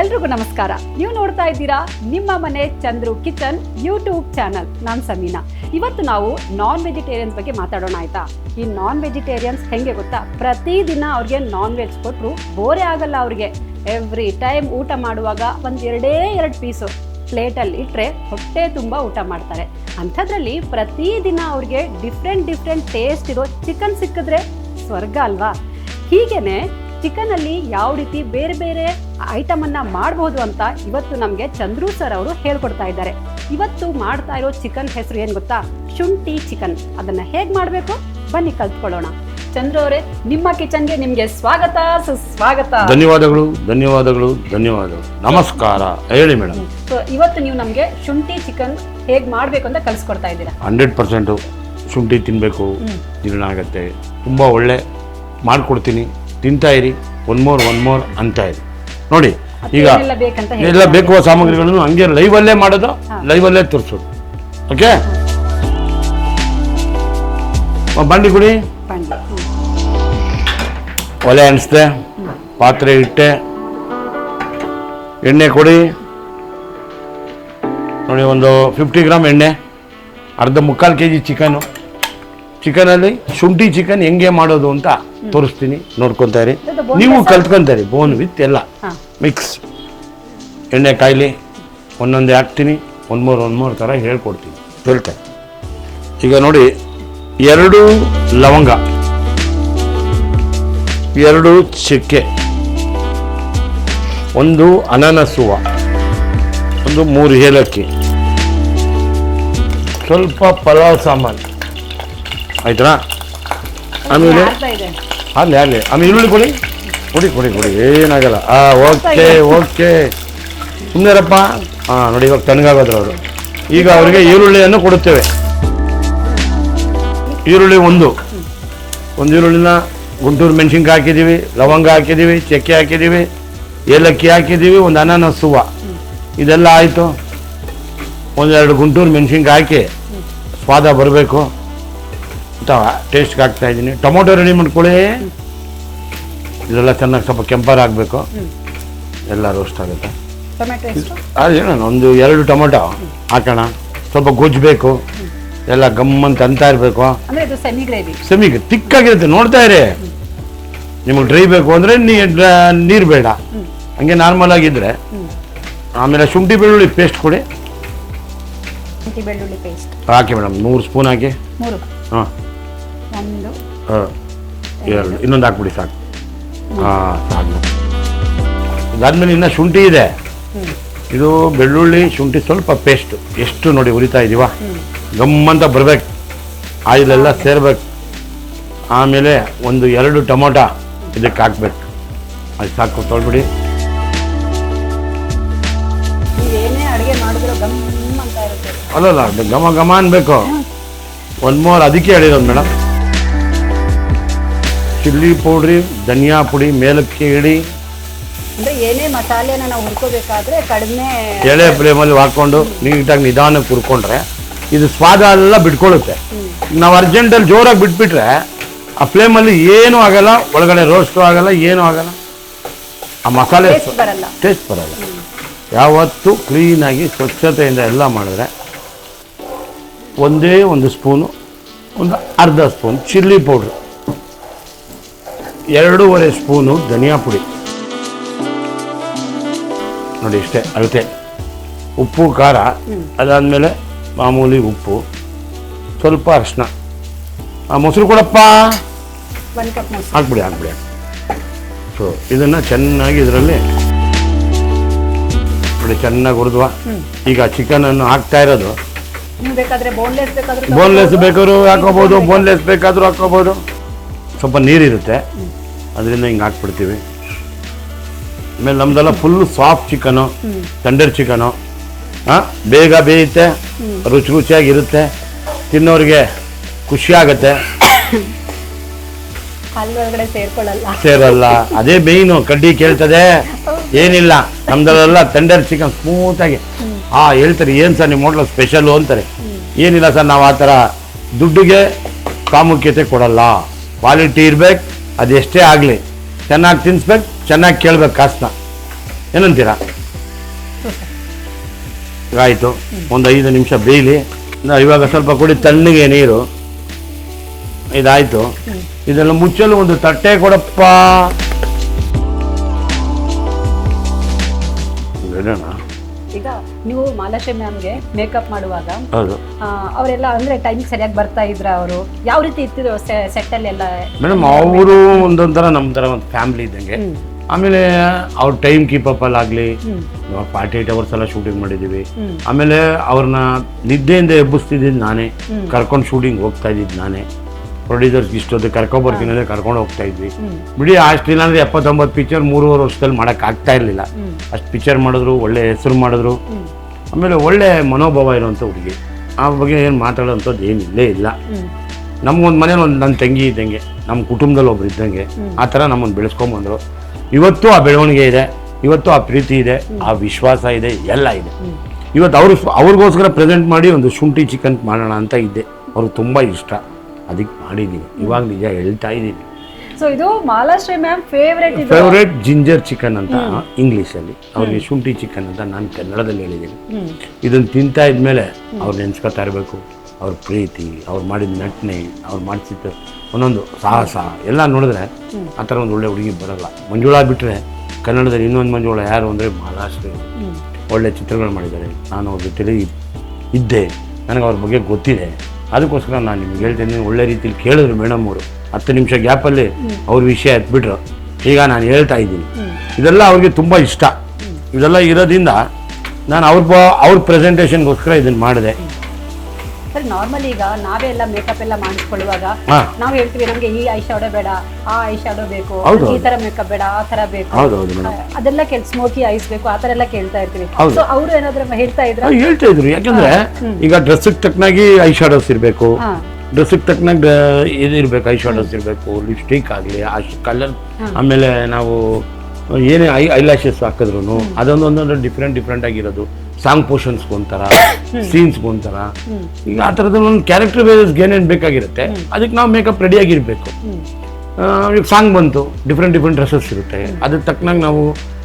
ಎಲ್ರಿಗೂ ನಮಸ್ಕಾರ. ನೀವು ನೋಡ್ತಾ ಇದ್ದೀರಾ ನಿಮ್ಮ ಮನೆ ಚಂದ್ರು ಕಿಚನ್ ಯೂಟ್ಯೂಬ್ ಚಾನಲ್. ನಾನು ಸಮೀನಾ. ಇವತ್ತು ನಾವು ನಾನ್ ವೆಜಿಟೇರಿಯನ್ಸ್ ಬಗ್ಗೆ ಮಾತಾಡೋಣ ಆಯ್ತಾ? ಈ ನಾನ್ ವೆಜಿಟೇರಿಯನ್ಸ್ ಹೆಂಗೆ ಗೊತ್ತಾ? ಪ್ರತಿದಿನ ಅವ್ರಿಗೆ ನಾನ್ ವೆಜ್ ಕೊಟ್ಟರು ಬೋರೆ ಆಗಲ್ಲ ಅವ್ರಿಗೆ. ಎವ್ರಿ ಟೈಮ್ ಊಟ ಮಾಡುವಾಗ ಒಂದು ಎರಡೇ ಎರಡು ಪೀಸು ಪ್ಲೇಟಲ್ಲಿ ಇಟ್ಟರೆ ಹೊಟ್ಟೆ ತುಂಬ ಊಟ ಮಾಡ್ತಾರೆ. ಅಂಥದ್ರಲ್ಲಿ ಪ್ರತಿದಿನ ಅವ್ರಿಗೆ ಡಿಫ್ರೆಂಟ್ ಡಿಫ್ರೆಂಟ್ ಟೇಸ್ಟ್ ಇರೋ ಚಿಕನ್ ಸಿಕ್ಕಿದ್ರೆ ಸ್ವರ್ಗ ಅಲ್ವಾ? ಹೀಗೇನೆ ಚಿಕನ್ ಅಲ್ಲಿ ಯಾವ ರೀತಿ ಬೇರೆ ಬೇರೆ ಐಟಮ್ ಅನ್ನ ಮಾಡಬಹುದು ಅಂತ ಇವತ್ತು ನಮಗೆ ಚಂದ್ರು ಸರ್ ಅವರು ಹೇಳ್ಕೊಡ್ತಾ ಇದ್ದಾರೆ. ಇವತ್ತು ಮಾಡ್ತಾ ಇರೋ ಚಿಕನ್ ಹೆಸರು ಏನ್ ಗೊತ್ತಾ? ಶುಂಠಿ ಚಿಕನ್. ಅದನ್ನ ಹೇಗ್ ಮಾಡಬೇಕು? ಬನ್ನಿ ಕಲ್ತ್ಕೊಳ್ಳೋಣ. ಚಂದ್ರು ಅವರೇ ನಿಮ್ಮ ಕಿಚನ್ಗೆ ನಿಮ್ಗೆ ಸ್ವಾಗತ ಸುಸ್ವಾಗತ. ಧನ್ಯವಾದಗಳು ಧನ್ಯವಾದಗಳು ಧನ್ಯವಾದಗಳು. ನಮಸ್ಕಾರ. ಹೇಳಿ ಮೇಡಮ್ ಸೊ ಇವತ್ತು ನೀವು ನಮ್ಗೆ ಶುಂಠಿ ಚಿಕನ್ ಹೇಗ್ ಮಾಡ್ಬೇಕು ಅಂತ ಕಲ್ಸ್ಕೊಡ್ತಾ ಇದ್ದೀರಾ? ಹಂಡ್ರೆಡ್ ಪರ್ಸೆಂಟು ಶುಂಠಿ ತಿನ್ನಬೇಕು ಜೀರ್ಣ ಆಗತ್ತೆ ತುಂಬ ಒಳ್ಳೆ ಮಾಡಿಕೊಡ್ತೀನಿ. ತಿಂತಾ ಇರಿ ಒನ್ ಮೋರ್ ಒನ್ ಮೋರ್ ಅಂತ ಇರಿ. ನೋಡಿ ಈಗ ಎಲ್ಲ ಬೇಕುವ ಸಾಮಗ್ರಿಗಳನ್ನು ಹಂಗೆ ಲೈವಲ್ಲೇ ಮಾಡೋದು ಲೈವಲ್ಲೇ ತೋರಿಸೋದು. ಓಕೆ ಬಂಡಿ ಕುಡಿ. ಒಲೆ ಅನಿಸ್ದೆ ಪಾತ್ರೆ ಇಟ್ಟೆ ಎಣ್ಣೆ ಕೊಡಿ. ನೋಡಿ ಒಂದು ಫಿಫ್ಟಿ ಗ್ರಾಮ್ ಎಣ್ಣೆ ಅರ್ಧ ಮುಕ್ಕಾಲು ಕೆ ಜಿ ಚಿಕನು ಚಿಕನಲ್ಲಿ ಶುಂಠಿ ಚಿಕನ್ ಹೆಂಗೆ ಮಾಡೋದು ಅಂತ ತೋರಿಸ್ತೀನಿ. ನೋಡ್ಕೊತಾ ಇರಿ. ನೀವು? ಕಲ್ತ್ಕೊಂತಾರೆ ಬೋನ್ ವಿತ್ ಎಲ್ಲ. ಮಿಕ್ಸ್ ಎಣ್ಣೆ ಕಾಯಿಲೆ ಒಂದೊಂದೇ ಹಾಕ್ತೀನಿ ಒಂದು ಮೂರು ಒಂದು ಮೂರು ಥರ ಹೇಳ್ಕೊಡ್ತೀನಿ. ಹೇಳ್ತಾರೆ ಈಗ ನೋಡಿ ಎರಡು ಲವಂಗ ಎರಡು ಚಕ್ಕೆ ಒಂದು ಅನಾನಸುವ ಒಂದು ಮೂರು ಏಲಕ್ಕಿ ಸ್ವಲ್ಪ ಪಲಾವ್ ಸಾಮಾನು ಆಯ್ತಾ ಆಮೇಲೆ? ಅಲ್ಲಿ ಅಲ್ಲಿ. ಆಮೇಲೆ ಈರುಳ್ಳಿ ಕೊಡಿ. ಕೊಡಿ ಕೊಡಿ ಕೊಡಿ. ಏನಾಗಲ್ಲ. ಆ ಓಕೆ ಓಕೆ. ಸುಮ್ಮನೆರಪ್ಪ ಹಾಂ ನೋಡಿ ಇವಾಗ ತಣ್ಣಗಾಗೋದ್ರು ಅವರು. ಈಗ ಅವರಿಗೆ ಈರುಳ್ಳಿಯನ್ನು ಕೊಡುತ್ತೇವೆ. ಈರುಳ್ಳಿ ಒಂದು. ಒಂದು ಈರುಳ್ಳಿನ ಗುಂಟೂರು ಮೆಣಸಿನ್ಕಾಯಿ ಹಾಕಿದ್ದೀವಿ ಲವಂಗ ಹಾಕಿದ್ದೀವಿ ಚಕ್ಕೆ ಹಾಕಿದ್ದೀವಿ ಏಲಕ್ಕಿ ಹಾಕಿದ್ದೀವಿ ಒಂದು ಅನಾನಸ್ ಹೂವು. ಇದೆಲ್ಲ ಆಯಿತು. ಒಂದೆರಡು ಗುಂಟೂರು ಮೆಣಸಿನ್ಕಾಯಿ ಹಾಕಿ ಸ್ವಾದ ಬರಬೇಕು. ಅಂತ ಟೇಸ್ಟ್ಗೆ ಹಾಕ್ತಾ ಇದ್ದೀನಿ. ಟೊಮೊಟೊ ರೆಡಿ ಮಾಡ್ಕೊಳ್ಳಿ. ಇದೆಲ್ಲ ಚೆನ್ನಾಗಿ ಸ್ವಲ್ಪ ಕೆಂಪರ್ ಆಗಬೇಕು. ಎಲ್ಲ ರೋಸ್ಟ್ ಆಗುತ್ತೆ. ಅದೇನೋ ಒಂದು ಎರಡು ಟೊಮೊಟೊ ಹಾಕೋಣ. ಸ್ವಲ್ಪ ಗೊಜ್ಜಬೇಕು ಎಲ್ಲ ಗಮ್ಮಂತ ಅಂತ ಅಂತ ಇರಬೇಕು. ಸೆಮಿಗೆ ತಿಕ್ಕಾಗಿರುತ್ತೆ ನೋಡ್ತಾ ಇರಿ. ನಿಮಗೆ ಡ್ರೈ ಬೇಕು ಅಂದರೆ ನೀರು ಬೇಡ. ಹಂಗೆ ನಾರ್ಮಲ್ ಆಗಿದ್ರೆ ಆಮೇಲೆ ಶುಂಠಿ ಬೆಳ್ಳುಳ್ಳಿ ಪೇಸ್ಟ್ ಕೊಡಿ. ಶುಂಠಿ ಬೆಳ್ಳುಳ್ಳಿ ಪೇಸ್ಟ್ ಹಾಕಿ ಮೇಡಮ್ ನೂರು ಸ್ಪೂನ್ ಹಾಕಿ. ಹಾಂ. ಹಾಂ. ಎರಡು ಇನ್ನೊಂದು ಹಾಕ್ಬಿಡಿ ಸಾಕು. ಹಾಂ ಸಾಕು. ಅದಾದಮೇಲೆ ಇನ್ನು ಶುಂಠಿ ಇದೆ. ಇದು ಬೆಳ್ಳುಳ್ಳಿ ಶುಂಠಿ ಸ್ವಲ್ಪ ಪೇಸ್ಟ್ ಎಷ್ಟು ನೋಡಿ ಉರಿತಾ ಇದೀವ? ಗಮ್ಮಂತ ಬರ್ಬೇಕು. ಆಯಿಲೆಲ್ಲ ಸೇರ್ಬೇಕು. ಆಮೇಲೆ ಒಂದು ಎರಡು ಟೊಮೊಟೊ ಇದಕ್ಕೆ ಹಾಕ್ಬೇಕು. ಅದು ಸಾಕು ತೊಳ್ಬಿಡಿ. ಗಮ್ ಅಲ್ಲಲ್ಲ ಘಮ ಘಮ ಅನ್ಬೇಕು. ಒಂದು ಮೋರ್ ಅದಕ್ಕೆ ಹೇಳಿರೋದು ಮೇಡಮ್. ಚಿಲ್ಲಿ ಪೌಡ್ರಿ ಧನಿಯಾ ಪುಡಿ ಮೇಲಕ್ಕೆ ಇಡಿ ಅಂದ್ರೆ ಏನೇ ಮಸಾಲೆನ ನಾವು ಹುರ್ಕೋಬೇಕಾದ್ರೆ ಕಡಿಮೆ ಎಳೆ ಫ್ಲೇಮಲ್ಲಿ ಹಾಕೊಂಡು ನೀಟಾಗಿ ನಿಧಾನಕ್ಕೆ ಹುರ್ಕೊಂಡ್ರೆ ಇದು ಸ್ವಾದ ಎಲ್ಲ ಬಿಟ್ಕೊಳ್ಳುತ್ತೆ ನಾವು ಅರ್ಜೆಂಟಲ್ಲಿ ಜೋರಾಗಿ ಬಿಟ್ಬಿಟ್ರೆ ಆ ಫ್ಲೇಮಲ್ಲಿ ಏನೂ ಆಗಲ್ಲ ಒಳಗಡೆ ರೋಸ್ಟು ಆಗಲ್ಲ ಏನೂ ಆಗಲ್ಲ. ಆ ಮಸಾಲೆ ಟೇಸ್ಟ್ ಬರಲ್ಲ. ಟೇಸ್ಟ್ ಬರಲ್ಲ. ಯಾವತ್ತೂ ಕ್ಲೀನಾಗಿ ಸ್ವಚ್ಛತೆಯಿಂದ ಎಲ್ಲ ಮಾಡಿದ್ರೆ ಒಂದೇ ಒಂದು ಸ್ಪೂನು ಒಂದು ಅರ್ಧ ಸ್ಪೂನ್ ಚಿಲ್ಲಿ ಪೌಡ್ರು. ಎರಡೂವರೆ ಸ್ಪೂನು ಧನಿಯಾ ಪುಡಿ. ನೋಡಿ ಇಷ್ಟೇ ಅಳತೆ. ಉಪ್ಪು ಖಾರ ಅದಾದಮೇಲೆ ಮಾಮೂಲಿ ಉಪ್ಪು ಸ್ವಲ್ಪ ಅರಿಶಿನ ಆ ಮೊಸರು ಕೊಡಪ್ಪ. ಹಾಕ್ಬಿಡಿ ಹಾಕ್ಬಿಡಿ. ಸೊ ಇದನ್ನು ಚೆನ್ನಾಗಿ ಇದರಲ್ಲಿ ನೋಡಿ ಚೆನ್ನಾಗಿ ಹುರಿದ್ವ. ಈಗ ಚಿಕನನ್ನು ಹಾಕ್ತಾ ಇರೋದು. ಬೋನ್ಲೆಸ್ ಬೇಕಾದ್ರೂ ಹಾಕೋಬೋದು ಬೋನ್ಲೆಸ್ ಬೇಕಾದರೂ ಹಾಕೋಬೋದು ಸ್ವಲ್ಪ ನೀರಿರುತ್ತೆ. ಅದರಿಂದ ಹಿಂಗೆ ಹಾಕ್ಬಿಡ್ತೀವಿ. ಆಮೇಲೆ ನಮ್ದೆಲ್ಲ full soft chicken tender chicken ಹಾಂ ಬೇಗ ಬೇಯುತ್ತೆ ರುಚಿ ರುಚಿಯಾಗಿರುತ್ತೆ ತಿನ್ನೋರಿಗೆ ಖುಷಿ ಆಗುತ್ತೆ. ಸೇರಲ್ಲ. ಅದೇ ಮೇಯ್ನು ಕಡ್ಡಿ ಕೇಳ್ತದೆ. ಏನಿಲ್ಲ ನಮ್ದಲ್ಲೆಲ್ಲ ತಂಡರ್ ಚಿಕನ್ ಸ್ಮೂತಾಗಿ ಆ ಹೇಳ್ತಾರೆ ಏನು ಸರ್ ನಿಮ್ಮ ಹೋಟ್ಲ ಸ್ಪೆಷಲು ಅಂತಾರೆ. ಏನಿಲ್ಲ ಸರ್ ನಾವು ಆ ಥರ ದುಡ್ಡಿಗೆ ಪ್ರಾಮುಖ್ಯತೆ ಕೊಡಲ್ಲ. ಕ್ವಾಲಿಟಿ ಇರ್ಬೇಕು ಅದೆಷ್ಟೇ ಆಗಲಿ, ಚೆನ್ನಾಗಿ ತಿನ್ಸ್ಬೇಕು, ಚೆನ್ನಾಗಿ ಕೇಳ್ಬೇಕು ಕಾಸನ್ನ ಏನಂತೀರಾ? ಆಯಿತು, ಒಂದು ಐದು ನಿಮಿಷ ಬೇಯಲಿ. ಇವಾಗ ಸ್ವಲ್ಪ ಕುಡಿ ತಣ್ಣಗೆ ನೀರು. ಇದಾಯಿತು. ಇದೆಲ್ಲ ಮುಚ್ಚಲು ಒಂದು ತಟ್ಟೆ ಕೊಡಪ್ಪ. ಇಡೋಣ ನೀವು ಮಾಲಾಶ್ರೀ ಮ್ಯಾಮ್ಗೆ ಮೇಕಪ್ ಮಾಡುವಾಗ ಅವರೆಲ್ಲ ಅಂದ್ರೆ ಟೈಮ್ ಸರಿಯಾಗಿ ಬರ್ತಾ ಇದ್ರ ಅವರು? ಯಾವ ರೀತಿ ಇರ್ತಿದ್ರು ಸೆಟ್ ಅಲ್ಲಿ ಎಲ್ಲ ಮೇಡಮ್ ಅವರು ಒಂದೊಂದರ ನಮ್ಮ ಥರ ಒಂದು ಫ್ಯಾಮಿಲಿ ಇದ್ದಂಗೆ. ಆಮೇಲೆ ಅವ್ರ ಟೈಮ್ ಕೀಪ್ ಅಪ್ ಅಲ್ಲಿ ಆಗಲಿ. ಫಾರ್ಟಿ ಏಟ್ ಅವರ್ಸ್ ಎಲ್ಲ ಶೂಟಿಂಗ್ ಮಾಡಿದ್ದೀವಿ ಆಮೇಲೆ ಅವ್ರನ್ನ ನಿದ್ದೆಯಿಂದ ಎಬ್ಬಿಸ್ತಿದ್ದು ನಾನೇ. ಕರ್ಕೊಂಡು ಶೂಟಿಂಗ್ ಹೋಗ್ತಾ ಇದ್ದಿದ್ದು ನಾನೇ. ಪ್ರೊಡ್ಯೂಸರ್ಸ್ ಇಷ್ಟೊತ್ತು ಕರ್ಕೊಬರ್ತೀನಿ ಕರ್ಕೊಂಡು ಹೋಗ್ತಾ ಇದ್ವಿ. ಬಿಡಿ ಅಷ್ಟಿಲ್ಲ ಅಂದ್ರೆ ಎಪ್ಪತ್ತೊಂಬತ್ತು ಪಿಕ್ಚರ್ ಮೂರುವರೆ ವರ್ಷದಲ್ಲಿ ಮಾಡಕ್ ಆಗ್ತಾ ಇರಲಿಲ್ಲ. ಅಷ್ಟು ಪಿಕ್ಚರ್ ಮಾಡಿದ್ರು ಒಳ್ಳೆ ಹೆಸರು ಮಾಡಿದ್ರು. ಆಮೇಲೆ ಒಳ್ಳೆ ಮನೋಭಾವ ಇರುವಂಥ ಹುಡುಗಿ. ಆ ಬಗ್ಗೆ ಏನು ಮಾತಾಡೋಂಥದ್ದು ಏನಿಲ್ಲೇ ಇಲ್ಲ ಹ್ಮ್. ನಮ್ಗೊಂದು ಮನೇಲಿ ಒಂದು ನನ್ನ ತಂಗಿ ಇದ್ದಂಗೆ ನಮ್ಮ ಕುಟುಂಬದಲ್ಲಿ ಒಬ್ರು ಇದ್ದಂಗೆ ಆ ಥರ ನಮ್ಮನ್ನು ಬೆಳೆಸ್ಕೊಂಬಂದ್ರು ಇವತ್ತು ಆ ಬೆಳವಣಿಗೆ ಇದೆ ಇವತ್ತು ಆ ಪ್ರೀತಿ ಇದೆ ಆ ವಿಶ್ವಾಸ ಇದೆ ಎಲ್ಲ ಇದೆ. ಇವತ್ತು ಅವರು ಅವ್ರಿಗೋಸ್ಕರ ಪ್ರೆಸೆಂಟ್ ಮಾಡಿ ಒಂದು ಶುಂಠಿ ಚಿಕನ್ ಮಾಡೋಣ ಅಂತ ಇದ್ದೆ. ಅವ್ರಿಗೆ ತುಂಬ ಇಷ್ಟ. ಅದಕ್ಕೆ ಮಾಡಿದ್ದೀನಿ. ಇವಾಗ ನಿಜ ಹೇಳ್ತಾ ಇದ್ದೀನಿ. ಸೊ ಇದು Malashri ma'am favourite favourite ginger chicken ಅಂತ ಇಂಗ್ಲೀಷಲ್ಲಿ ಅವ್ರಿಗೆ ಶುಂಠಿ ಚಿಕನ್ ಅಂತ ನಾನು ಕನ್ನಡದಲ್ಲಿ ಹೇಳಿದ್ದೀನಿ. ಇದನ್ನು ತಿಂತಾ ಇದ್ಮೇಲೆ ಅವ್ರು ನೆನ್ಸ್ಕೊತಾ ಇರಬೇಕು. ಅವ್ರ ಪ್ರೀತಿ ಅವ್ರು ಮಾಡಿದ ನಟನೆ ಅವ್ರು ಮಾಡಿಸಿದ ಒಂದೊಂದು ಸಾಹಸ ಎಲ್ಲ ನೋಡಿದ್ರೆ ಆ ಥರ ಒಂದು ಒಳ್ಳೆ ಹುಡುಗಿ ಬರಲ್ಲ. ಮಂಜುಳಾ ಬಿಟ್ಟರೆ ಕನ್ನಡದಲ್ಲಿ ಇನ್ನೊಂದು ಮಂಜುಳಾ ಯಾರು ಅಂದರೆ ಹ್ಮ್. ಒಳ್ಳೆ ಚಿತ್ರಗಳು ಮಾಡಿದ್ದಾರೆ. ನಾನು ಅವ್ರ ಜೊತೆಲಿ ಇದ್ದೆ. ನನಗೆ ಅವ್ರ ಬಗ್ಗೆ ಗೊತ್ತಿದೆ. ಅದಕ್ಕೋಸ್ಕರ ನಾನು ನಿಮ್ಗೆ ಹೇಳ್ತೇನೆ ಒಳ್ಳೆ ರೀತಿಯಲ್ಲಿ ಕೇಳಿದ್ರು ಮೇಡಮ್ ಅವರು. ಹತ್ತು ನಿಮಿಷ ಗ್ಯಾಪಲ್ಲಿ ಅವ್ರ ವಿಷಯ ಎತ್ಬಿಟ್ರು. ಈಗ ನಾನು ಹೇಳ್ತಾ ಇದ್ದೀನಿ. ಇದೆಲ್ಲ ಅವ್ರಿಗೆ ತುಂಬ ಇಷ್ಟ. ಇದೆಲ್ಲ ಇರೋದ್ರಿಂದ ನಾನು ಅವ್ರ ಬ ಅವ್ರ ಪ್ರೆಸೆಂಟೇಷನ್ಗೋಸ್ಕರ ಇದನ್ನು ಮಾಡಿದೆ. ಸರ್ ನಾರ್ಮಲ್ ಈಗ ನಾವೇ ಎಲ್ಲ ಮೇಕಪ್ ಎಲ್ಲ ಮಾಡಿಸ್ಕೊಳ್ಳುವಾಗ ನಾವು ಹೇಳ್ತೀವಿ ನಮ್ಗೆ ಈ ಐ ಶಾಡೋ ಬೇಡ ಆ ಐ ಶಾಡೋ ಬೇಕು ಈ ತರ ಮೇಕಪ್ ಬೇಡ ಆ ತರ ಬೇಕು. ಅದೆಲ್ಲ ಕೆಲ್ ಸ್ಮೋಕಿ ಐಸ್ ಬೇಕು ಆ ತರ ಎಲ್ಲ ಕೇಳ್ತಾ ಇರ್ತೀವಿ. ಸೊ ಅವರು ಏನಾದ್ರು ಹೇಳ್ತಾ ಇದ್ರು? ಹೇಳ್ತಾ ಇದ್ರು. ಯಾಕಂದ್ರೆ ಈಗ ಡ್ರೆಸ್ ತಕ್ಕನಾಗಿ ಐ ಶಾಡೋಸ್ ಇರಬೇಕು ಡ್ರೆಸ್ ತಕ್ಕನಾಗ ಇದು ಇರಬೇಕು ಐ ಶಾಡೋಸ್ ಇರಬೇಕು ಲಿಪ್ಸ್ಟಿಕ್ ಆಗಲಿ ಆ ಕಲರ್ ಆಮೇಲೆ ನಾವು ಏನೇ ಐ ಐ ಲ್ಯಾಶಸ್ ಹಾಕಿದ್ರು ಅದೊಂದು ಒಂದೊಂದು ಡಿಫ್ರೆಂಟ್ ಡಿಫ್ರೆಂಟ್ ಆಗಿರೋದು. ಸಾಂಗ್ ಪೋರ್ಷನ್ಸ್ಗೆ ಒಂಥರ ಸೀನ್ಸ್ಗೆ ಒಂಥರ. ಈಗ ಆ ಥರದ ಒಂದು ಕ್ಯಾರೆಕ್ಟರ್ ಬೇಸ್ಗೆ ಏನೇನು ಬೇಕಾಗಿರುತ್ತೆ ಅದಕ್ಕೆ ನಾವು ಮೇಕಪ್ ರೆಡಿಯಾಗಿರಬೇಕು. ಈಗ ಸಾಂಗ್ ಬಂತು ಡಿಫ್ರೆಂಟ್ ಡಿಫ್ರೆಂಟ್ ಡ್ರೆಸ್ಸಸ್ ಇರುತ್ತೆ. ಅದಕ್ಕೆ ತಕ್ಕನಾಗಿ ನಾವು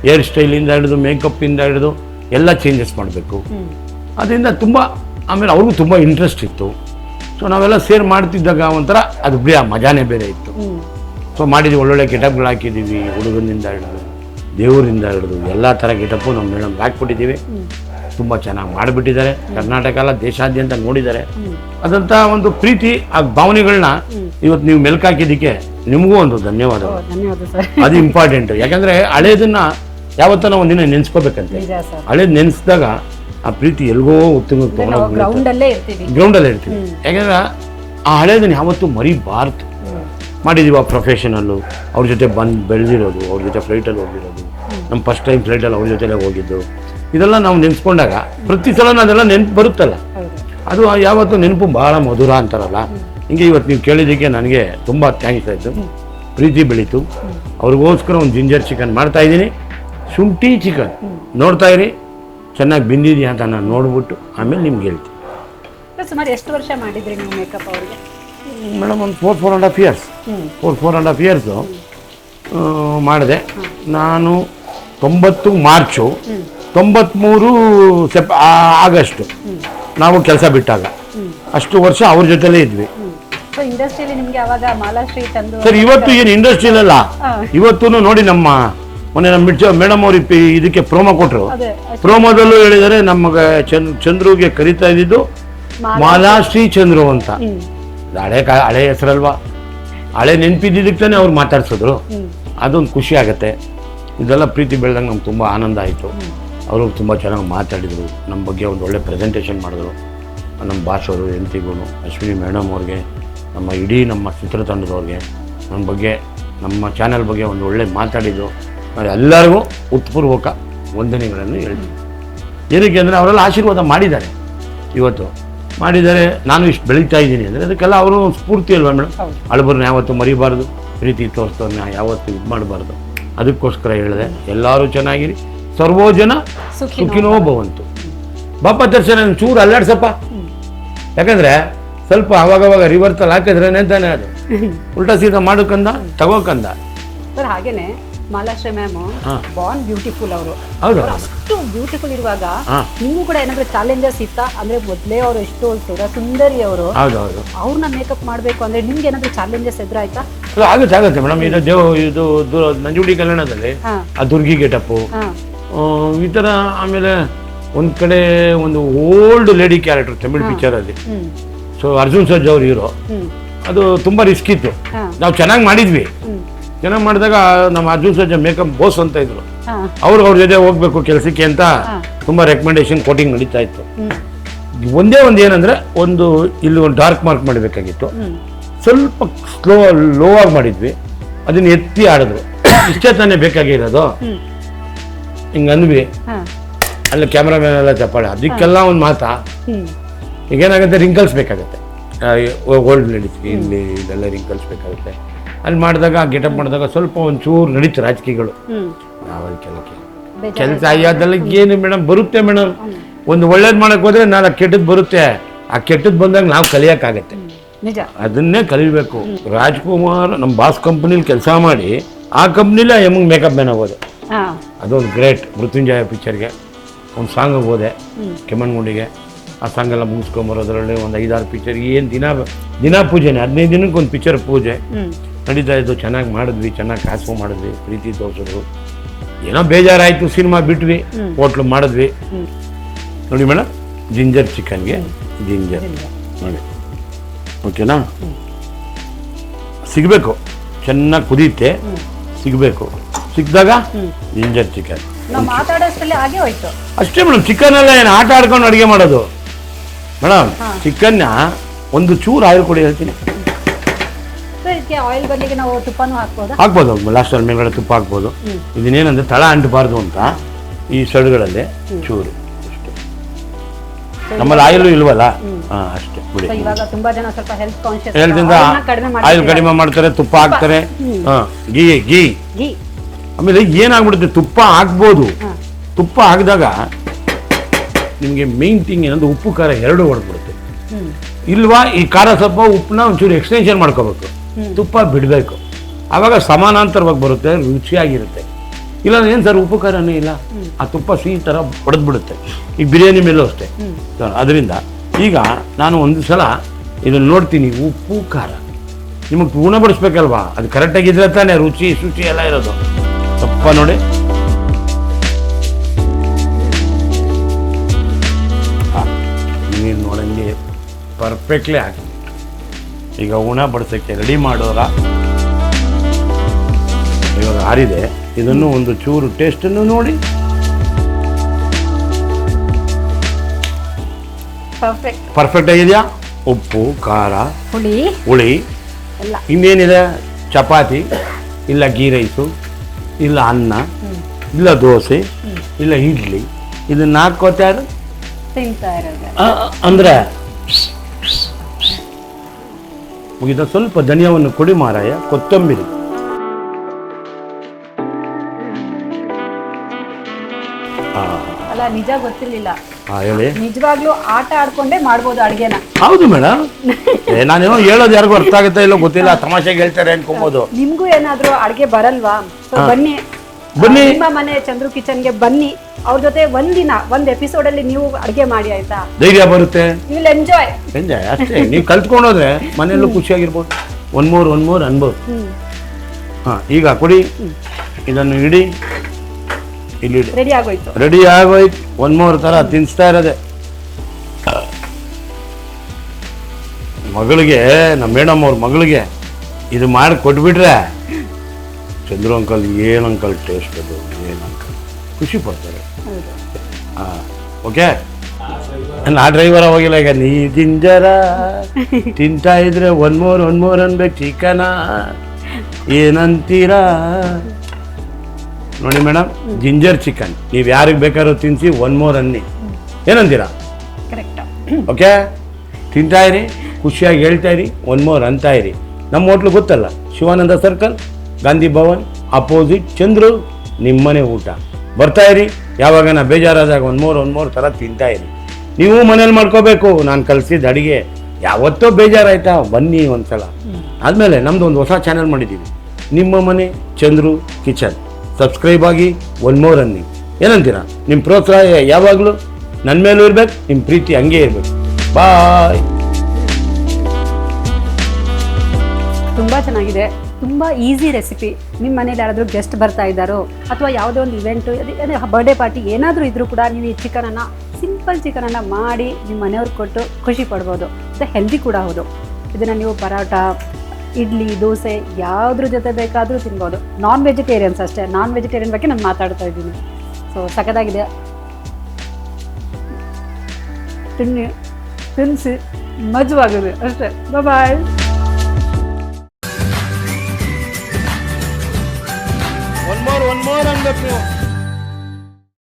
ಹೇರ್ ಸ್ಟೈಲಿಂದ ಹಿಡಿದು ಮೇಕಪ್ಪಿಂದ ಹಿಡಿದು ಎಲ್ಲ ಚೇಂಜಸ್ ಮಾಡಬೇಕು. ಅದರಿಂದ ತುಂಬ ಆಮೇಲೆ ಅವ್ರಿಗೂ ತುಂಬ ಇಂಟ್ರೆಸ್ಟ್ ಇತ್ತು. ಸೊ ನಾವೆಲ್ಲ ಸೇರ್ ಮಾಡ್ತಿದ್ದಾಗ ಒಂಥರ ಅದು ಬಿಡಿ ಆ ಮಜಾನೇ ಬೇರೆ ಇತ್ತು. ಸೊ ಮಾಡಿದ್ವಿ ಒಳ್ಳೊಳ್ಳೆ ಗೆಟಪ್ಗಳು ಹಾಕಿದ್ದೀವಿ ಹುಡುಗನಿಂದ ಹಿಡಿದು ದೇವರಿಂದ ಹಿಡಿದು ಎಲ್ಲ ಥರ ಗೆಟಪ್ಪು ನಮ್ಮ ಮೇಡಮ್ ಹಾಕ್ಬಿಟ್ಟಿದ್ದೀವಿ. ತುಂಬ ಚೆನ್ನಾಗಿ ಮಾಡಿಬಿಟ್ಟಿದ್ದಾರೆ. ಕರ್ನಾಟಕ ಎಲ್ಲ ದೇಶಾದ್ಯಂತ ನೋಡಿದ್ದಾರೆ. ಅದಂಥ ಒಂದು ಪ್ರೀತಿ ಆ ಭಾವನೆಗಳನ್ನ ಇವತ್ತು ನೀವು ಮೆಲ್ಕಾಕಿದ್ದಕ್ಕೆ ನಿಮಗೂ ಒಂದು ಧನ್ಯವಾದ ಅದು ಇಂಪಾರ್ಟೆಂಟ್ ಯಾಕಂದ್ರೆ ಹಳೇದನ್ನ ಯಾವತ್ತ ನಾವು ಒಂದಿನ ನೆನ್ಸ್ಕೋಬೇಕಂತೆ. ಹಳೇದ್ ನೆನೆಸಿದಾಗ ಆ ಪ್ರೀತಿ ಎಲ್ಗೋ ಉತ್ತಮ ಗ್ರೌಂಡಲ್ಲೇ ತೊಗೊಂಡೋಗ್ಬಿಡುತ್ತೆ. ಗ್ರೌಂಡ್ ಅಲ್ಲೇ ಇರ್ತೀವಿ. ಗ್ರೌಂಡಲ್ಲಿ ಇರ್ತೀವಿ. ಯಾಕಂದ್ರೆ ಆ ಹಳೇದನ್ನ ಯಾವತ್ತೂ ಮರಿಬಾರ್ದು. ಮಾಡಿದೀವಿ ಆ ಪ್ರೊಫೆಷನಲ್ಲು ಅವ್ರ ಜೊತೆ ಬಂದು ಬೆಳೆದಿರೋದು ಅವ್ರ ಜೊತೆ ಫ್ಲೈಟಲ್ಲಿ ಹೋಗಿರೋದು. ನಮ್ಮ ಫಸ್ಟ್ ಟೈಮ್ ಫ್ಲೈಟಲ್ಲಿ ಅವ್ರ ಜೊತೆಲೇ ಹೋಗಿದ್ದು. ಇದೆಲ್ಲ ನಾವು ನೆನೆಸ್ಕೊಂಡಾಗ ಪ್ರತಿ ಸಲ ಅದೆಲ್ಲ ನೆನ್ಪು ಬರುತ್ತಲ್ಲ. ಅದು ಯಾವತ್ತೂ ನೆನಪು ಬಹಳ ಮಧುರ ಅಂತಾರಲ್ಲ. ಹಿಂಗೆ ಇವತ್ತು ನೀವು ಕೇಳಿದ್ದಕ್ಕೆ ನನಗೆ ತುಂಬ ಥ್ಯಾಂಕ್ಸ್ ಆಯಿತು. ಪ್ರೀತಿ ಬೆಳೀತು. ಅವ್ರಿಗೋಸ್ಕರ ಒಂದು ಜಿಂಜರ್ ಚಿಕನ್ ಮಾಡ್ತಾ ಇದ್ದೀನಿ. ಶುಂಠಿ ಚಿಕನ್ ನೋಡ್ತಾ ಇರಿ. ಚೆನ್ನಾಗಿ ಬಿಂದಿದೆಯಾ ಅಂತ ನಾನು ನೋಡ್ಬಿಟ್ಟು ಆಮೇಲೆ ನಿಮ್ಗೆ ಹೇಳ್ತೀನಿ. ಸರ್, ಸುಮಾರು ಎಷ್ಟು ವರ್ಷ ಮಾಡಿದ್ರಿ ನೀವು ಮೇಕಪ್ ಅವ್ರಿಗೆ? ಮೇಡಮ್ ಒಂದು four four and half years four four and half years ಮಾಡಿದೆ. ನಾನು ತೊಂಬತ್ತು ಮಾರ್ಚು ತೊಂಬತ್ತ್ಮೂರು ಸೆಪ್ ಆಗಸ್ಟ್ ನಾವು ಕೆಲಸ ಬಿಟ್ಟಾಗ. ಅಷ್ಟು ವರ್ಷ ಅವ್ರ ಜೊತೆಲೇ ಇದ್ವಿ. ಸರ್ ಇವತ್ತು ಏನು ಇಂಡಸ್ಟ್ರಿಯಲ್ಲ ಇವತ್ತೂ ನೋಡಿ ನಮ್ಮ ಮೊನ್ನೆ ನಮ್ಮ ಮಿಡ್ಜ ಮೇಡಮ್ ಅವ್ರಿಗೆ ಇಪ್ಪಿ- ಇದಕ್ಕೆ ಪ್ರೋಮೋ ಕೊಟ್ಟರು ಪ್ರೋಮೋದಲ್ಲೂ ಹೇಳಿದರೆ ನಮಗೆ ಚಂದ್ ಚಂದ್ರುಗೆ ಕರಿತಾ ಇದ್ದಿದ್ದು ಮಾಲಾ- ಮಾಲಾಶ್ರೀ ಚಂದ್ರು ಅಂತ. ಹಳೆ ಕ ಹಳೆ ಹೆಸರಲ್ವಾ? ಹಳೆ ನೆನಪಿದ್ದಿದ್ದಕ್ಕೆ ತಾನೇ ಅವ್ರು ಮಾತಾಡ್ಸಿದ್ರು. ಅದೊಂದು ಖುಷಿ ಆಗುತ್ತೆ. ಇದೆಲ್ಲ ಪ್ರೀತಿ ಬೆಳೆದಂಗೆ ನಮ್ಗೆ ತುಂಬ ಆನಂದ ಆಯಿತು. ಅವರು ತುಂಬ ಚೆನ್ನಾಗಿ ಮಾತಾಡಿದರು. ನಮ್ಮ ಬಗ್ಗೆ ಒಂದು ಒಳ್ಳೆ ಪ್ರೆಸೆಂಟೇಷನ್ ಮಾಡಿದ್ರು. ನಮ್ಮ ಭಾಷವರು ಎಂತಿಗೂ ಅಶ್ವಿನಿ ಮೇಡಮ್ ಅವ್ರಿಗೆ ನಮ್ಮ ಇಡೀ ನಮ್ಮ ಚಿತ್ರತಂಡದವ್ರಿಗೆ ನಮ್ಮ ಬಗ್ಗೆ ನಮ್ಮ ಚಾನೆಲ್ ಬಗ್ಗೆ ಒಂದು ಒಳ್ಳೆ ಮಾತಾಡಿದರು. ನಾನು ಎಲ್ಲರಿಗೂ ಉತ್ಪೂರ್ವಕ ವಂದನೆಗಳನ್ನು ಹೇಳ್ತೀನಿ. ಏನಕ್ಕೆ ಅಂದರೆ ಅವರೆಲ್ಲ ಆಶೀರ್ವಾದ ಮಾಡಿದ್ದಾರೆ. ಇವತ್ತು ಮಾಡಿದ್ದಾರೆ ನಾನು ಇಷ್ಟು ಬೆಳೀತಾ ಇದ್ದೀನಿ ಅಂದರೆ ಅದಕ್ಕೆಲ್ಲ ಅವರು ಒಂದು ಸ್ಫೂರ್ತಿ ಅಲ್ವಾ ಮೇಡಮ್. ಅಳಬರನ್ನ ಯಾವತ್ತೂ ಮರಿಬಾರ್ದು ಪ್ರೀತಿ ತೋರಿಸ್ತವ್ರನ್ನ ಯಾವತ್ತೂ ಇದು ಮಾಡಬಾರ್ದು ಅದಕ್ಕೋಸ್ಕರ ಹೇಳಿದೆ ಎಲ್ಲರೂ ಚೆನ್ನಾಗಿರಿ. ಸರ್ವೋ ಜನ ಸುಖಿನೋ ಭವಂತು. ಬಾಪ ದರ್ಶನ ಚೂರು ಅಲ್ಲಾಡ್ಸಪ್ಪ. ಯಾಕಂದ್ರೆ ಸ್ವಲ್ಪ ಅವಾಗವಾಗ ರಿವರ್ಸಲ್ ಹಾಕಿದ್ರೆ ಅಂತಾನೆ ಅದು. ಉಲ್ಟಾ ಸೀದಾ ಮಾಡೋಕಂದ ತಗೋಕಂದ. ಸರ್ ಹಾಗೇನೆ ಮಾಲಾಶ್ರೀ ಮ್ಯಾಮ್ ಬಾನ್ ಬ್ಯೂಟಿಫುಲ್ ಅವರು. ಅಷ್ಟು ಬ್ಯೂಟಿಫುಲ್ ಇರುವಾಗ. ನಿಮಗೂ ಕೂಡ ಏನಾದ್ರು ಚಾಲೆಂಜಸ್ ಇತ್ತಾ? ಅಂದ್ರೆ ಮೊದಲೇ ಅವರು ಎಷ್ಟು ಸುರ ಸುಂದರಿ ಅವರು. ಅವ್ರನ್ನ ಮೇಕಪ್ ಮಾಡಬೇಕು ಅಂದ್ರೆ ನಿಮ್ಗೆ ಏನಾದ್ರು ಚಾಲೆಂಜಸ್ ಎದುರಾಯ್ತಾ? ಆಗುತ್ತೆ ಆಗುತ್ತೆ. ಮೇಡಮ್ ಇದು ದೇವ್ ಇದು ನಂಜುಡಿ ಕಲ್ಯಾಣದಲ್ಲಿ ಆ ದುರ್ಗಿ ಗೆಟಪ್ಪು ಈ ಥರ ಆಮೇಲೆ ಒಂದು ಕಡೆ ಒಂದು ಓಲ್ಡ್ ಲೇಡಿ ಕ್ಯಾರೆಕ್ಟರ್ ತಮಿಳ್ ಪಿಕ್ಚರಲ್ಲಿ. ಸೊ ಅರ್ಜುನ್ ಸರ್ಜ್ ಅವ್ರ ಹೀರೋ. ಅದು ತುಂಬ ರಿಸ್ಕ್ ಇತ್ತು. ನಾವು ಚೆನ್ನಾಗಿ ಮಾಡಿದ್ವಿ. ಚೆನ್ನಾಗಿ ಮಾಡಿದಾಗ ನಮ್ಮ ಅರ್ಜುನ್ ಸರ್ಜ ಮೇಕಪ್ ಬೋಸ್ ಅಂತ ಇದ್ರು. ಅವ್ರಿಗೆ ಅವ್ರು ಅವ್ರ ಜೊತೆ ಹೋಗ್ಬೇಕು ಕೆಲಸಕ್ಕೆ ಅಂತ. ತುಂಬ ರೆಕಮೆಂಡೇಶನ್ ಕೋಟಿಂಗ್ ನಡೀತಾ ಇತ್ತು. ಒಂದೇ ಒಂದು ಏನಂದ್ರೆ ಒಂದು ಇಲ್ಲಿ ಒಂದು ಡಾರ್ಕ್ ಮಾರ್ಕ್ ಮಾಡಬೇಕಾಗಿತ್ತು. ಸ್ವಲ್ಪ ಸ್ಲೋ ಲೋ ಆಗಿ ಮಾಡಿದ್ವಿ. ಅದನ್ನ ಎತ್ತಿ ಆಡಿದ್ರು. ಇಷ್ಟೇ ತಾನೇ ಬೇಕಾಗಿರೋದು. ಹಿಂಗೆ ಅಂದ್ವಿ. ಅಲ್ಲಿ ಕ್ಯಾಮ್ರಾಮ್ಯಾನ್ ಎಲ್ಲ ಚಪ್ಪಾಳೆ. ಅದಕ್ಕೆಲ್ಲ ಒಂದು ಮಾತಾ. ಈಗ ಏನಾಗುತ್ತೆ ರಿಂಕಲ್ಸ್ ಬೇಕಾಗುತ್ತೆ ಓಲ್ಡ್ ಲೇಡೀಸ್ಗೆ ಇಲ್ಲಿ ಇದೆಲ್ಲ ರಿಂಕಲ್ಸ್ ಬೇಕಾಗುತ್ತೆ ಅಲ್ಲಿ ಮಾಡಿದಾಗ ಗೆಟಪ್ ಮಾಡಿದಾಗ ಸ್ವಲ್ಪ ಒಂಚೂರು ನಡೀತು ರಾಜಕೀಯಗಳು. ನಾವಲ್ಲಿ ನಾವು ಕೆಲಕ್ಕೆ ಕೆಲಸ ಅಯ್ಯೋದೆಲ್ಲ ಏನು ಮೇಡಮ್ ಬರುತ್ತೆ ಮೇಡಮ್ ಒಂದು ಒಳ್ಳೇದು ಮಾಡಕ್ ಹೋದ್ರೆ ನಾಲ್ಕು ಕೆಟ್ಟದ್ದು ಬರುತ್ತೆ. ಆ ಕೆಟ್ಟದ್ದು ಬಂದಾಗ ನಾವು ಕಲಿಯೋಕ್ಕಾಗತ್ತೆ. ಅದನ್ನೇ ಕಲಿಬೇಕು. ರಾಜ್ಕುಮಾರ್ ನಮ್ಮ ಬಾಸ್ ಕಂಪ್ನಿಲಿ ಕೆಲಸ ಮಾಡಿ ಆ ಕಂಪ್ನಿಲೇ ಎಮ್ಮಗೆ ಮೇಕಪ್ ಮ್ಯಾನ್ ಆಗೋದು. ಅದೊಂದು ಗ್ರೇಟ್ ಮೃತ್ಯುಂಜಯ ಪಿಕ್ಚರ್ಗೆ. ಒಂದು ಸಾಂಗ್ ಹೋದೆ ಕೆಮ್ಮಣ್ಣುಗುಂಡಿಗೆ. ಕೆಮ್ಮಣ್ಗುಂಡಿಗೆ ಆ ಸಾಂಗ್ ಎಲ್ಲ ಮುಗಿಸ್ಕೊಂಬರೋದ್ರಲ್ಲಿ ಒಂದು ಐದಾರು ಪಿಕ್ಚರ್. ಏನು ದಿನ ದಿನ ಪೂಜೆನೆ ಹದಿನೈದು ದಿನಕ್ಕೆ ಒಂದು ಪಿಕ್ಚರ್ ಪೂಜೆ. ನಡೀತಾ ಇದ್ದು ಚೆನ್ನಾಗಿ ಮಾಡಿದ್ವಿ ಚೆನ್ನಾಗಿ ಕಾಸು ಮಾಡಿದ್ವಿ ಪ್ರೀತಿ ತೋರಿಸಿದ್ರು. ಏನೋ ಬೇಜಾರಾಯಿತು ಸಿನಿಮಾ ಬಿಟ್ವಿ ಹೋಟ್ಲು ಮಾಡಿದ್ವಿ. ನೋಡಿ ಮೇಡಮ್ ಜಿಂಜರ್ ಚಿಕನ್ಗೆ ಜಿಂಜರ್. ನೋಡಿ. ಓಕೆನಾ? ಸಿಗಬೇಕು. ಚೆನ್ನಾಗಿ ಕುದೀತೆ ಸಿಗಬೇಕು. ಸಿಕ್ಕಿದಾಗ? ಇಂಜನ್ ಚಿಕನ್ ನಾವು ಮಾತಾಡೋಷ್ಟರಲ್ಲಿ ಹಾಗೆ ಹೋಯ್ತು. ಅಷ್ಟೇ ಮೇಡಮ್ ಚಿಕನ್ ಎಲ್ಲ ಏನು ಆಟ ಆಡ್ಕೊಂಡು ಅಡುಗೆ ಮಾಡೋದು? ಮೇಡಮ್ ಚಿಕನ್ನ ಒಂದು ಚೂರು ಆಯಿಲ್ ಕೊಡಿ ಹೇಳ್ತೀನಿ. ಆಯಿಲ್ ಬದಲಿಗೆ ನಾವು ತುಪ್ಪನೂ ಹಾಕ್ಬೋದಾ? ಹಾಕ್ಬೋದು ಲಾಸ್ಟಲ್ಲಿ ಮೇಲ್ಗಡೆ ತುಪ್ಪ ಹಾಕ್ಬೋದು. ಇದನ್ನೇನಂದ್ರೆ ತಳ ಅಂಟಬಾರ್ದು ಅಂತ ಈ ಸೈಡ್ಗಳಲ್ಲಿ ಚೂರು. ಅಷ್ಟೇ. ನಮ್ಮಲ್ಲಿ ಆಯಿಲ್ ಇಲ್ವಲ್ಲ? ಹಾಂ ಅಷ್ಟೇ. ಬಿಡಿ. ಸೊ ಇವಾಗ ತುಂಬಾ ಜನ ಸ್ವಲ್ಪ ಹೆಲ್ತ್ ಕಾನ್ಶಿಯಸ್ ಹೇಳ್ದಿಂದ ಆಯಿಲ್ ಕಡಿಮೆ ಮಾಡ್ತಾರೆ ತುಪ್ಪ ಹಾಕ್ತಾರೆ. ಹಾ ಗೀ ಗೀ ಆಮೇಲೆ ಏನಾಗ್ಬಿಡುತ್ತೆ? ತುಪ್ಪ ಹಾಕ್ಬೋದು. ತುಪ್ಪ ಹಾಕಿದಾಗ ನಿಮಗೆ ಮೇನ್ ಥಿಂಗ್ ಏನಂದ್ರೆ ಉಪ್ಪು ಖಾರ ಎರಡು ಹೊಡೆದ್ಬಿಡುತ್ತೆ ಇಲ್ವಾ? ಈ ಖಾರ ಸ್ವಲ್ಪ ಉಪ್ಪನ್ನ ಒಂಚೂರು ಎಕ್ಸ್ಟೆನ್ಷನ್ ಮಾಡ್ಕೋಬೇಕು. ತುಪ್ಪ ಬಿಡಬೇಕು. ಆವಾಗ ಸಮಾನಾಂತರವಾಗಿ ಬರುತ್ತೆ ರುಚಿಯಾಗಿರುತ್ತೆ. ಇಲ್ಲ ಏನು ಸರ್ ಉಪ್ಪು ಖಾರನೇ ಇಲ್ಲ? ಆ ತುಪ್ಪ ಸಿಹಿ ಥರ ಹೊಡೆದ್ಬಿಡುತ್ತೆ ಈ ಬಿರಿಯಾನಿ ಮೇಲೂ ಅಷ್ಟೇ. ಅದರಿಂದ ಈಗ ನಾನು ಒಂದು ಸಲ ಇದನ್ನು ನೋಡ್ತೀನಿ ಉಪ್ಪು ಖಾರ. ನಿಮಗೆ ಗುಣಪಡಿಸ್ಬೇಕಲ್ವಾ ಅದು ಕರೆಕ್ಟಾಗಿದ್ರೆ ತಾನೇ ರುಚಿ ಶುಚಿ ಎಲ್ಲ ಇರೋದು. ತಪ್ಪ ನೋಡಿ. ನೀರು ನೋಡಂಗೆ ಪರ್ಫೆಕ್ಟ್ಲಿ ಹಾಕಿ ಈಗ ಉಣ ಬಡಿಸೋಕ್ಕೆ ರೆಡಿ ಮಾಡೋರ ಇವಾಗ ಆರಿದೆ. ಇದನ್ನು ಒಂದು ಚೂರು ಟೇಸ್ಟನ್ನು ನೋಡಿ. ಪರ್ಫೆಕ್ಟ್ ಆಗಿದೆಯಾ? ಉಪ್ಪು ಖಾರ ಹುಳಿ. ಹುಳಿ. ಇನ್ನೇನಿದೆ? ಚಪಾತಿ ಇಲ್ಲ ಗೀ ರೈಸು ಇಲ್ಲ ಅನ್ನ ಇಲ್ಲ ದೋಸೆ ಇಲ್ಲ ಇಡ್ಲಿ. ಇದು ನಾಲ್ಕು ತಿಂತಾ ಇರೋದು. ಅಂದ್ರೆ ಮುಗಿದ ಸ್ವಲ್ಪ ಧನಿಯವನ್ನು ಕೊಡಿ ಮಾರಾಯ ಕೊತ್ತಂಬರಿ. ಅಲ್ಲ ನಿಜ ಗೊತ್ತಿರ್ಲಿಲ್ಲ. ಹೇಳಿ. ನಿಜವಾಗ್ಲೂ ಆಟ ಆಡ್ಕೊಂಡೇ ಮಾಡ್ಬೋದು ಅಡ್ಗೆನ. ಹೌದು ಮೇಡಮ್ ನಾನೇನೋ ಹೇಳೋದು ಯಾರಿಗೂ ಅರ್ಥ ಆಗುತ್ತೆ ಇಲ್ಲ ಗೊತ್ತಿಲ್ಲ ತಮಾಷೆಗೆ ಹೇಳ್ತಾರೆ ಅನ್ಕೊಬೋದು. ನಿಮ್ಗೂ ಏನಾದ್ರೂ ಅಡ್ಗೆ ಬರಲ್ವಾ? ಬನ್ನಿ. ಬನ್ನಿ. ನಿಮ್ಮ ಮನೆ ಚಂದ್ರು ಕಿಚನ್ಗೆ ಬನ್ನಿ. ಅವ್ರ ಜೊತೆ ಒಂದಿನ ಒಂದ್ ಎಪಿಸೋಡ್ ಅಲ್ಲಿ ನೀವು ಅಡಿಗೆ ಮಾಡಿ ಆಯ್ತಾ? ಧೈರ್ಯ ಬರುತ್ತೆ. ವಿಲ್ ಎಂಜಾಯ್ ಎಂಜಾಯ್ ಅಷ್ಟೇ. ನೀವು ಕಲ್ತ್ಕೊಂಡೋದ್ರೆ ಮನೆಯಲ್ಲೂ ಖುಷಿಯಾಗಿರ್ಬೋದು. ಒನ್ ಮೂರ್ ಒಂದ್ ಮೂರ್ ಅನ್ಬೋದು ಹಾ ಈಗ ಕೊಡಿ. ಇದನ್ನು ಇಡಿ. ಇಲ್ಲಿ ರೆಡಿ ಆಗೋಯ್ತು. ರೆಡಿ ಆಗೋಯ್ತು. ಒನ್ ಮೂರ್ ತರ ತಿನ್ಸ್ತಾ ಇರೋದೆ. ಮಗಳಿಗೆ ನಮ್ಮ ಮೇಡಮ್ ಅವ್ರ ಮಗಳಿಗೆ ಇದು ಮಾಡಿ ಕೊಟ್ಬಿಟ್ರೆ ಚಂದ್ರು ಅಂಕಲ್ ಏನು ಅಂಕಲ್ ಟೇಸ್ಟ್ ಅದು? ಏನು ಅಂಕಲ್? ಖುಷಿ ಪಡ್ತಾರೆ. ಹಾಂ ಓಕೆ ನಾ ಡ್ರೈವರ್ ಹೋಗಿಲ್ಲ ಈಗ ನೀ ಜಿಂಜರ ತಿಂತಾ ಇದ್ರೆ ಒನ್ ಮೋರ್ ಒನ್ ಮೋರ್ ಅನ್ಬೇಕು ಚಿಕನ ಏನಂತೀರಾ? ನೋಡಿ ಮೇಡಮ್ ಜಿಂಜರ್ ಚಿಕನ್ ನೀವು ಯಾರಿಗೆ ಬೇಕಾದ್ರೂ ತಿನ್ಸಿ ಒನ್ ಮೋರ್ ಅನ್ನಿ. ಏನಂತೀರಾ? ಕರೆಕ್ಟ್ ಓಕೆ ತಿಂತಾ ಇರಿ ಖುಷಿಯಾಗಿ ಹೇಳ್ತಾ ಇರಿ ಒನ್ ಮೋರ್ ಅಂತ ಇರಿ. ನಮ್ಮ ಹೋಟ್ಲು ಗೊತ್ತಲ್ಲ ಶಿವಾನಂದ ಸರ್ಕಲ್ ಗಾಂಧಿ ಭವನ್, ಅಪೋಸಿಟ್ ಚಂದ್ರು, ನಿಮ್ಮನೆ ಊಟ. ಬರ್ತಾ ಇರಿ, ಯಾವಾಗ ನಾ ಬೇಜಾರಾದಾಗ ಒಂದು ಮೂರು ಒಂದು ಮೂರು ಥರ ಇರಿ. ನೀವು ಮನೇಲಿ ಮಾಡ್ಕೋಬೇಕು, ನಾನು ಕಲಿಸಿದ ಅಡುಗೆ. ಯಾವತ್ತೋ ಬೇಜಾರಾಯ್ತಾ, ಬನ್ನಿ ಒಂದ್ಸಲ. ಆದಮೇಲೆ ನಮ್ದು ಒಂದು ಹೊಸ ಚಾನೆಲ್ ಮಾಡಿದ್ದೀವಿ ನಿಮ್ಮ ಮನೆ, ಚಂದ್ರು, ಕಿಚನ್. ಸಬ್ಸ್ಕ್ರೈಬ್ ಆಗಿ ಒನ್ ಮೋರ್ ಅನ್ನಿ. ಏನಂತೀರಾ? ನಿಮ್ಮ ಪ್ರೋತ್ಸಾಹ ಯಾವಾಗಲೂ ನನ್ನ ಮೇಲೂ ಇರ್ಬೇಕು ನಿಮ್ಮ ಪ್ರೀತಿ ಹಂಗೆ ಇರಬೇಕು. ಬಾಯ್ ತುಂಬ ಚೆನ್ನಾಗಿದೆ. ತುಂಬ ಈಸಿ ರೆಸಿಪಿ ನಿಮ್ಮ ಮನೇಲಿ ಯಾರಾದರೂ ಗೆಸ್ಟ್ ಬರ್ತಾ ಇದ್ದಾರೋ, ಅಥವಾ ಯಾವುದೋ ಒಂದು ಇವೆಂಟು ಅದೇ ಬರ್ಡೇ ಪಾರ್ಟಿ ಏನಾದರೂ ಇದ್ದರೂ ಕೂಡ ನೀವು ಈ ಚಿಕನನ್ನು ಸಿಂಪಲ್ ಚಿಕನನ್ನು ಮಾಡಿ ನಿಮ್ಮ ಮನೆಯವ್ರಿಗೆ ಕೊಟ್ಟು ಖುಷಿ ಪಡ್ಬೋದು. ಮತ್ತು ಹೆಲ್ದಿ ಕೂಡ ಹೌದು. ಇದನ್ನು ನೀವು ಪರೋಟ ಇಡ್ಲಿ, ದೋಸೆ ಯಾವುದ್ರ ಜೊತೆ ಬೇಕಾದರೂ ತಿನ್ಬೋದು. ನಾನ್ ವೆಜಿಟೇರಿಯನ್ಸ್ ಅಷ್ಟೇ. ನಾನ್ ವೆಜಿಟೇರಿಯನ್ ಬಗ್ಗೆ ನಾನು ಮಾತಾಡ್ತಾ ಇದ್ದೀನಿ. ಸೊ ಸಖತ್ತಾಗಿದೆ. ತಿನ್ನಿ ತಿನ್ನಿಸಿ ಮಜವಾಗಿದೆ ಅಷ್ಟೇ. ಬಾಯ್ Liverpool.